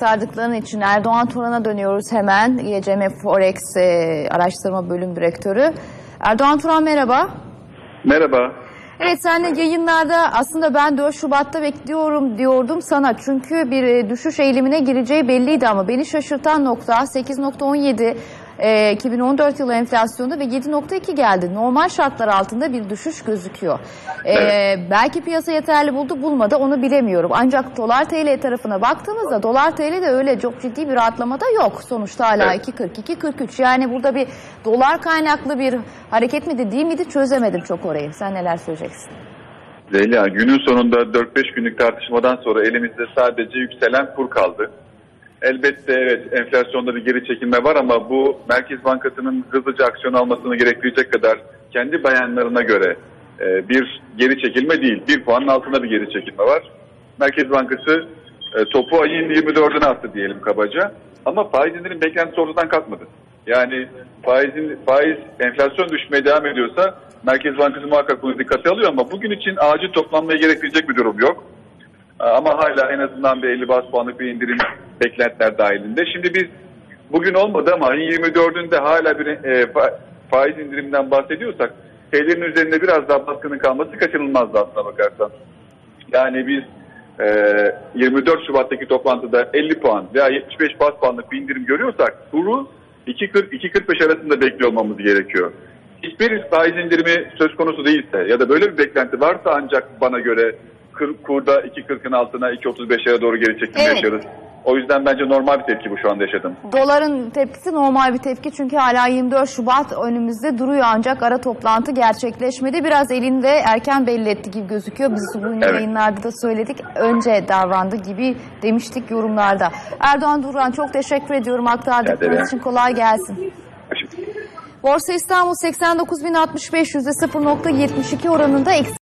Sardıkların için Erdoğan Turan'a dönüyoruz hemen. İECM Forex e, Araştırma Bölüm Direktörü. Erdoğan Turan merhaba. Merhaba. Evet senle yayınlarda aslında ben 4 Şubat'ta bekliyorum diyordum sana. Çünkü bir e, düşüş eğilimine gireceği belliydi ama beni şaşırtan nokta 8.17 e, 2014 yılı enflasyonu ve 7.2 geldi. Normal şartlar altında bir düşüş gözüküyor. E, Evet. Belki piyasa yeterli buldu bulmadı onu bilemiyorum. Ancak dolar TL tarafına baktığımızda dolar TL de öyle çok ciddi bir rahatlamada yok. Sonuçta hala Evet. 2.42-43 yani burada bir dolar kaynaklı bir hareket miydi değil miydi çözemedim çok orayı. Sen neler söyleyeceksin? Zeliha günün sonunda 4-5 günlük tartışmadan sonra elimizde sadece yükselen kur kaldı. Elbette evet enflasyonda bir geri çekilme var ama bu Merkez Bankası'nın hızlıca aksiyon almasını gerektirecek kadar kendi beyanlarına göre e, bir geri çekilme değil. Bir puanın altında bir geri çekilme var. Merkez Bankası e, topu ayın 24'üne attı diyelim kabaca. Ama faiz indirim beklentisi ortadan kalkmadı. Yani faizin faiz enflasyon düşmeye devam ediyorsa Merkez Bankası muhakkak bunu dikkate alıyor ama bugün için acil toplanmaya gerektirecek bir durum yok. Ama hala en azından bir 50 bas puanlık bir indirim beklentiler dahilinde. Şimdi biz bugün olmadı ama ayın 24'ünde hala bir e, fa- faiz indiriminden bahsediyorsak TL'nin üzerinde biraz daha baskının kalması kaçınılmazdı aslına bakarsan. Yani biz e, 24 Şubat'taki toplantıda 50 puan veya 75 bas puanlık bir indirim görüyorsak kuru 2.40-2.45 arasında bekliyor olmamız gerekiyor. Hiçbir faiz indirimi söz konusu değilse ya da böyle bir beklenti varsa ancak bana göre kır, kurda 2.40'ın altına 2.35'lere doğru geri çekilme Evet. yaşarız. O yüzden bence normal bir tepki bu şu anda yaşadım. Doların tepkisi normal bir tepki çünkü hala 24 Şubat önümüzde duruyor ancak ara toplantı gerçekleşmedi. Biraz elinde erken belli etti gibi gözüküyor. Biz bugün Evet. yayınlarda da söyledik. Önce davrandı gibi demiştik yorumlarda. Erdoğan Duran çok teşekkür ediyorum aktardıklarınız için kolay gelsin. Borsa İstanbul 89.065 %0.72 oranında eksi